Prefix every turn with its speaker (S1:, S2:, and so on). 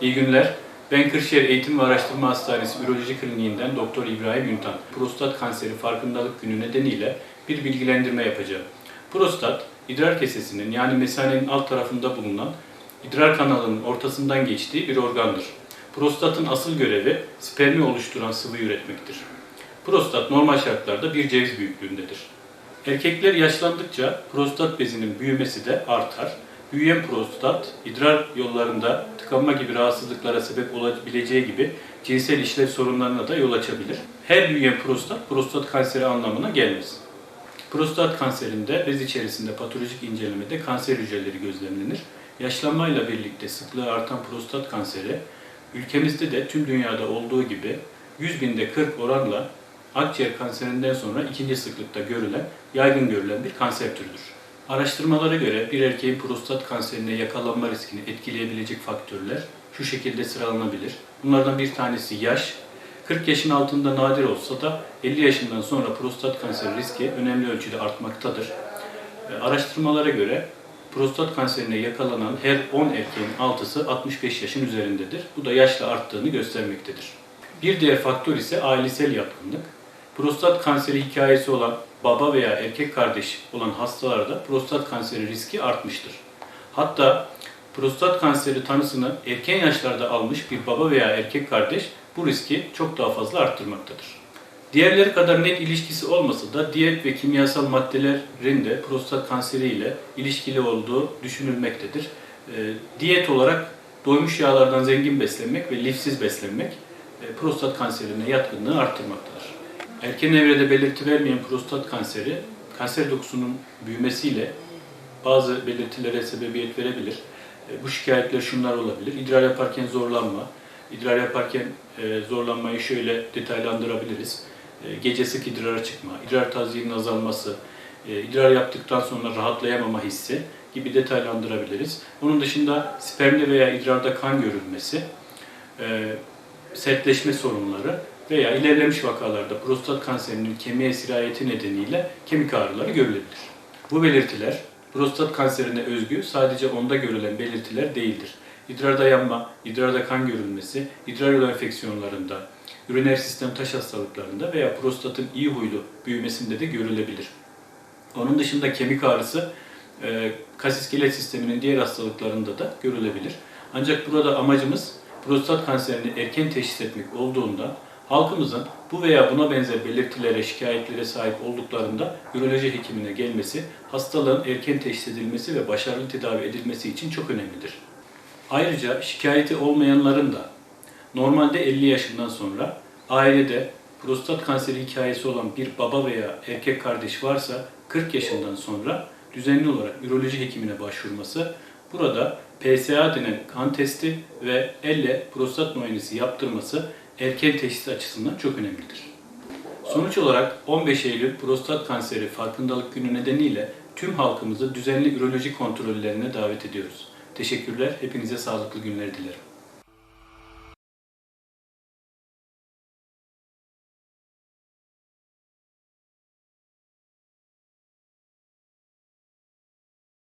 S1: İyi günler. Ben Kırşehir Eğitim ve Araştırma Hastanesi Üroloji Kliniğinden Doktor İbrahim Yuntan. Prostat kanseri farkındalık günü nedeniyle bir bilgilendirme yapacağım. Prostat, idrar kesesinin yani mesanenin alt tarafında bulunan idrar kanalının ortasından geçtiği bir organdır. Prostatın asıl görevi spermi oluşturan sıvı üretmektir. Prostat normal şartlarda bir ceviz büyüklüğündedir. Erkekler yaşlandıkça prostat bezinin büyümesi de artar. Büyüyen prostat, idrar yollarında tıkanma gibi rahatsızlıklara sebep olabileceği gibi cinsel işlev sorunlarına da yol açabilir. Her büyüyen prostat, prostat kanseri anlamına gelmez. Prostat kanserinde bez içerisinde patolojik incelemede kanser hücreleri gözlemlenir. Yaşlanmayla birlikte sıklığı artan prostat kanseri, ülkemizde de tüm dünyada olduğu gibi 100 binde 40 oranla akciğer kanserinden sonra ikinci sıklıkta görülen, yaygın görülen bir kanser türüdür. Araştırmalara göre bir erkeğin prostat kanserine yakalanma riskini etkileyebilecek faktörler şu şekilde sıralanabilir. Bunlardan bir tanesi yaş. 40 yaşın altında nadir olsa da 50 yaşından sonra prostat kanseri riski önemli ölçüde artmaktadır. E, Araştırmalara göre prostat kanserine yakalanan her 10 erkeğin 6'sı 65 yaşın üzerindedir. Bu da yaşla arttığını göstermektedir. Bir diğer faktör ise ailesel yatkınlık. Prostat kanseri hikayesi olan baba veya erkek kardeş olan hastalarda prostat kanseri riski artmıştır. Hatta prostat kanseri tanısını erken yaşlarda almış bir baba veya erkek kardeş bu riski çok daha fazla arttırmaktadır. Diğerleri kadar net ilişkisi olmasa da diyet ve kimyasal maddelerin de prostat kanseri ile ilişkili olduğu düşünülmektedir. E, diyet olarak doymuş yağlardan zengin beslenmek ve lifsiz beslenmek e, prostat kanserine yatkınlığı arttırmaktadır. Erken evrede belirti vermeyen prostat kanseri, kanser dokusunun büyümesiyle bazı belirtilere sebebiyet verebilir. E, Bu şikayetler şunlar olabilir. İdrar yaparken zorlanma. İdrar yaparken e, zorlanmayı şöyle detaylandırabiliriz. E, Gece sık idrara çıkma, idrar tazyinin azalması, idrar yaptıktan sonra rahatlayamama hissi gibi detaylandırabiliriz. Onun dışında spermde veya idrarda kan görülmesi, sertleşme sorunları veya ilerlemiş vakalarda prostat kanserinin kemiğe sirayeti nedeniyle kemik ağrıları görülebilir. Bu belirtiler prostat kanserine özgü sadece onda görülen belirtiler değildir. İdrarda yanma, idrarda kan görülmesi, idrar yolu enfeksiyonlarında, üriner sistem taş hastalıklarında veya prostatın iyi huylu büyümesinde de görülebilir. Onun dışında kemik ağrısı e, kas iskelet sisteminin diğer hastalıklarında da görülebilir. Ancak burada amacımız prostat kanserini erken teşhis etmek olduğunda halkımızın bu veya buna benzer belirtilere, şikayetlere sahip olduklarında üroloji hekimine gelmesi, hastalığın erken teşhis edilmesi ve başarılı tedavi edilmesi için çok önemlidir. Ayrıca şikayeti olmayanların da normalde 50 yaşından sonra ailede prostat kanseri hikayesi olan bir baba veya erkek kardeş varsa 40 yaşından sonra düzenli olarak üroloji hekimine başvurması, burada PSA denen kan testi ve elle prostat muayenesi yaptırması erken teşhis açısından çok önemlidir. Sonuç olarak 15 Eylül Prostat Kanseri Farkındalık Günü nedeniyle tüm halkımızı düzenli üroloji kontrollerine davet ediyoruz. Teşekkürler, hepinize sağlıklı günler dilerim.